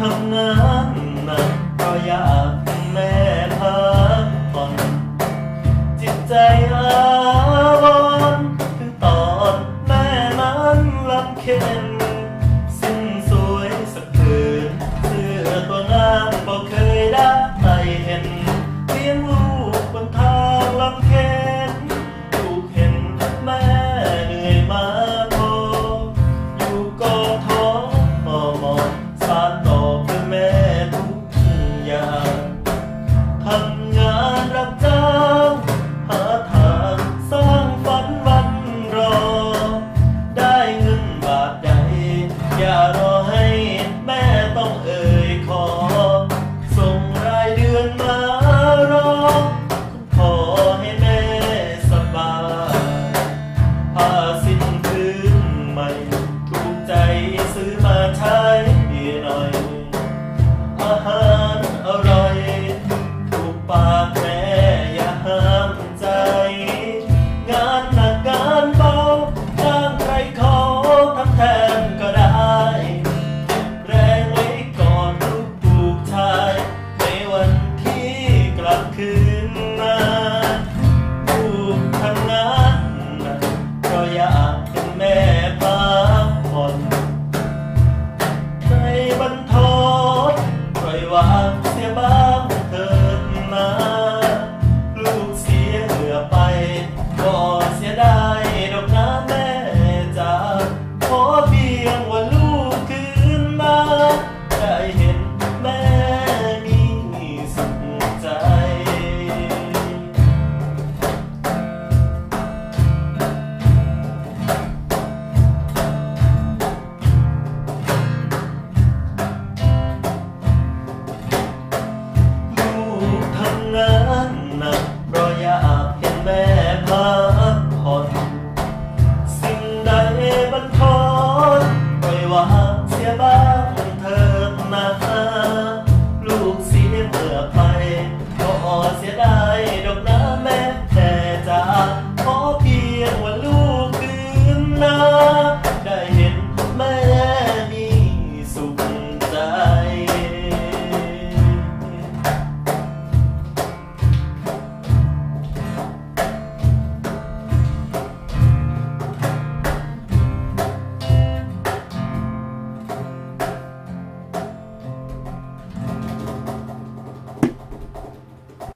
ทำงานหนักก็อยากให้แม่พักผ่อนจิตใจอาวรณ์ถึตอนแม่นั้นลำเค็น Yeah.